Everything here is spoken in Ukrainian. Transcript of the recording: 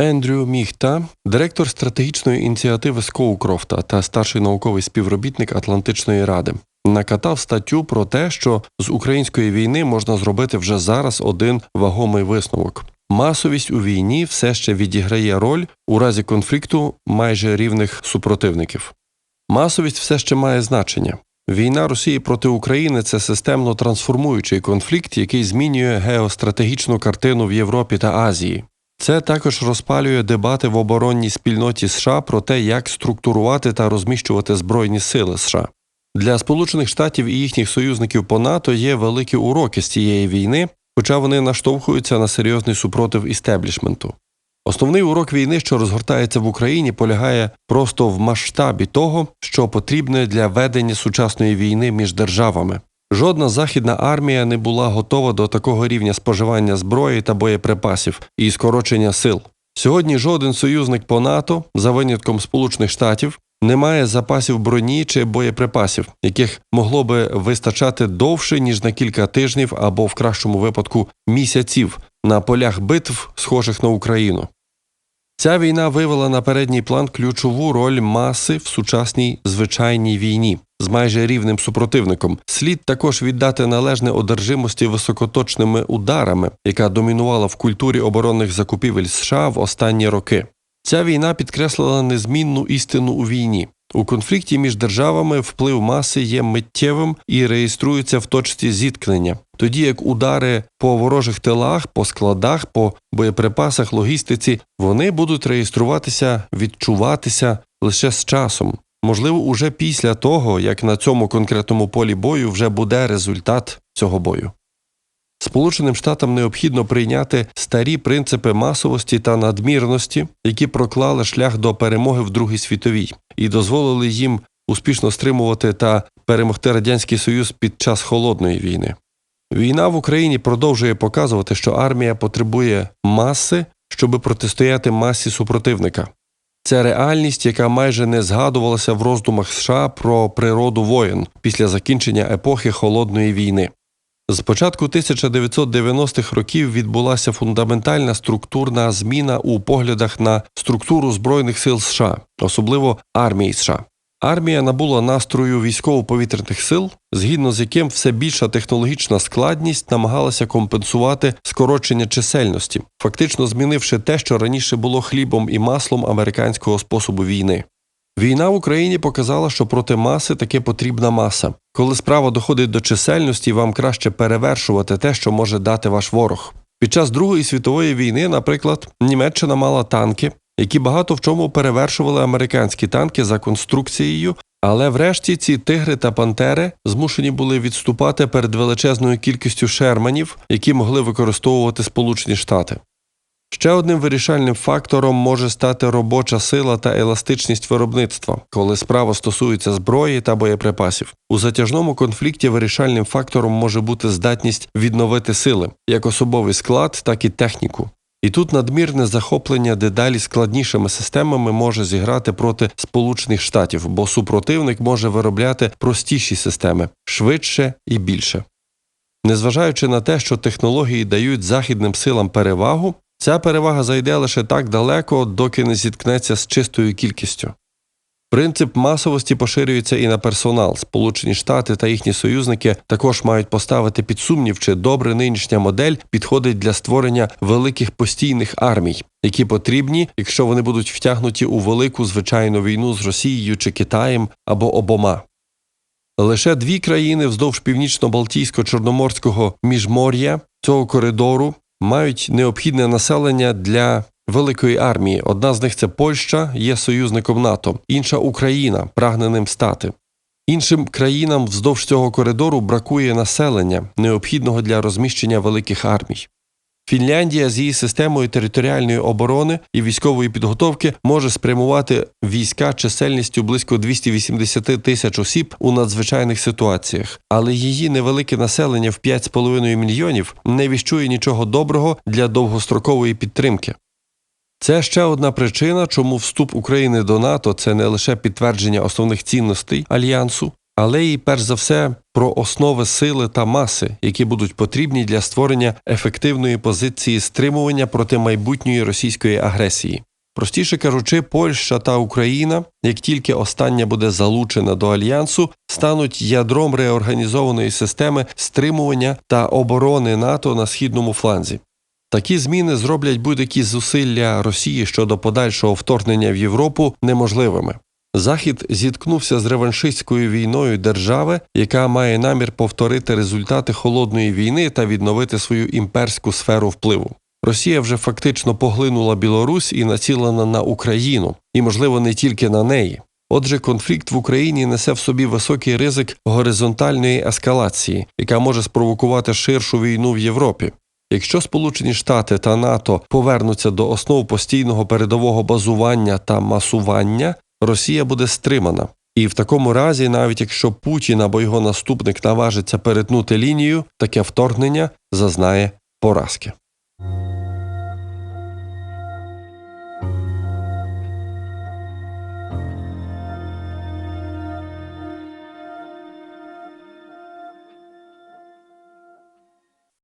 Ендрю Міхта, директор стратегічної ініціативи Скоукрофта та старший науковий співробітник Атлантичної ради, накатав статтю про те, що з української війни можна зробити вже зараз один вагомий висновок. Масовість у війні все ще відіграє роль у разі конфлікту майже рівних супротивників. Масовість все ще має значення. Війна Росії проти України це системно трансформуючий конфлікт, який змінює геостратегічну картину в Європі та Азії. Це також розпалює дебати в оборонній спільноті США про те, як структурувати та розміщувати збройні сили США. Для Сполучених Штатів і їхніх союзників по НАТО є великі уроки з цієї війни, хоча вони наштовхуються на серйозний супротив істеблішменту. Основний урок війни, що розгортається в Україні, полягає просто в масштабі того, що потрібне для ведення сучасної війни між державами. Жодна західна армія не була готова до такого рівня споживання зброї та боєприпасів і скорочення сил. Сьогодні жоден союзник по НАТО, за винятком Сполучених Штатів, не має запасів броні чи боєприпасів, яких могло би вистачати довше ніж на кілька тижнів або в кращому випадку місяців на полях битв, схожих на Україну. Ця війна вивела на передній план ключову роль маси в сучасній звичайній війні з майже рівним супротивником. Слід також віддати належне одержимості високоточними ударами, яка домінувала в культурі оборонних закупівель США в останні роки. Ця війна підкреслила незмінну істину у війні. У конфлікті між державами вплив маси є миттєвим і реєструється в точці зіткнення, тоді як удари по ворожих тилах, по складах, по боєприпасах, логістиці вони будуть реєструватися, відчуватися лише з часом. Можливо, уже після того, як на цьому конкретному полі бою вже буде результат цього бою. Сполученим Штатам необхідно прийняти старі принципи масовості та надмірності, які проклали шлях до перемоги в Другій світовій, і дозволили їм успішно стримувати та перемогти радянський союз під час холодної війни. Війна в Україні продовжує показувати, що армія потребує маси, щоби протистояти масі супротивника. Це реальність, яка майже не згадувалася в роздумах США про природу воєн після закінчення епохи холодної війни. З початку 1990-х років відбулася фундаментальна структурна зміна у поглядах на структуру збройних сил США, особливо армії США. Армія набула настрою військово-повітряних сил, згідно з яким все більша технологічна складність намагалася компенсувати скорочення чисельності, фактично змінивши те, що раніше було хлібом і маслом американського способу війни. Війна в Україні показала, що проти маси таки потрібна маса. Коли справа доходить до чисельності, вам краще перевершувати те, що може дати ваш ворог. Під час Другої світової війни, наприклад, Німеччина мала танки, які багато в чому перевершували американські танки за конструкцією, але врешті ці тигри та пантери змушені були відступати перед величезною кількістю шерманів, які могли використовувати Сполучені Штати. Ще одним вирішальним фактором може стати робоча сила та еластичність виробництва, коли справа стосується зброї та боєприпасів. У затяжному конфлікті вирішальним фактором може бути здатність відновити сили, як особовий склад, так і техніку. І тут надмірне захоплення дедалі складнішими системами може зіграти проти Сполучених Штатів, бо супротивник може виробляти простіші системи швидше і більше. Незважаючи на те, що технології дають західним силам перевагу, ця перевага зайде лише так далеко, доки не зіткнеться з чистою кількістю. Принцип масовості поширюється і на персонал. Сполучені Штати та їхні союзники також мають поставити під сумнів, чи добре нинішня модель підходить для створення великих постійних армій, які потрібні, якщо вони будуть втягнуті у велику звичайну війну з Росією чи Китаєм або обома. Лише дві країни вздовж північно-балтійсько-чорноморського міжмор'я цього коридору мають необхідне населення для великої армії. Одна з них це Польща, є союзником НАТО, інша Україна, прагне ним стати. Іншим країнам вздовж цього коридору бракує населення, необхідного для розміщення великих армій. Фінляндія з її системою територіальної оборони і військової підготовки може спрямувати війська чисельністю близько 280 тисяч осіб у надзвичайних ситуаціях, але її невелике населення в 5,5 мільйонів не віщує нічого доброго для довгострокової підтримки. Це ще одна причина, чому вступ України до НАТО це не лише підтвердження основних цінностей альянсу, але й перш за все про основи сили та маси, які будуть потрібні для створення ефективної позиції стримування проти майбутньої російської агресії. Простіше кажучи, Польща та Україна, як тільки остання буде залучена до альянсу, стануть ядром реорганізованої системи стримування та оборони НАТО на східному фланзі. Такі зміни зроблять будь-які зусилля Росії щодо подальшого вторгнення в Європу неможливими. Захід зіткнувся з реваншистською війною держави, яка має намір повторити результати холодної війни та відновити свою імперську сферу впливу. Росія вже фактично поглинула Білорусь і націлена на Україну, і, можливо, не тільки на неї. Отже, конфлікт в Україні несе в собі високий ризик горизонтальної ескалації, яка може спровокувати ширшу війну в Європі. Якщо Сполучені Штати та НАТО повернуться до основ постійного передового базування та масування, Росія буде стримана. І в такому разі, навіть якщо Путін або його наступник наважиться перетнути лінію, таке вторгнення зазнає поразки.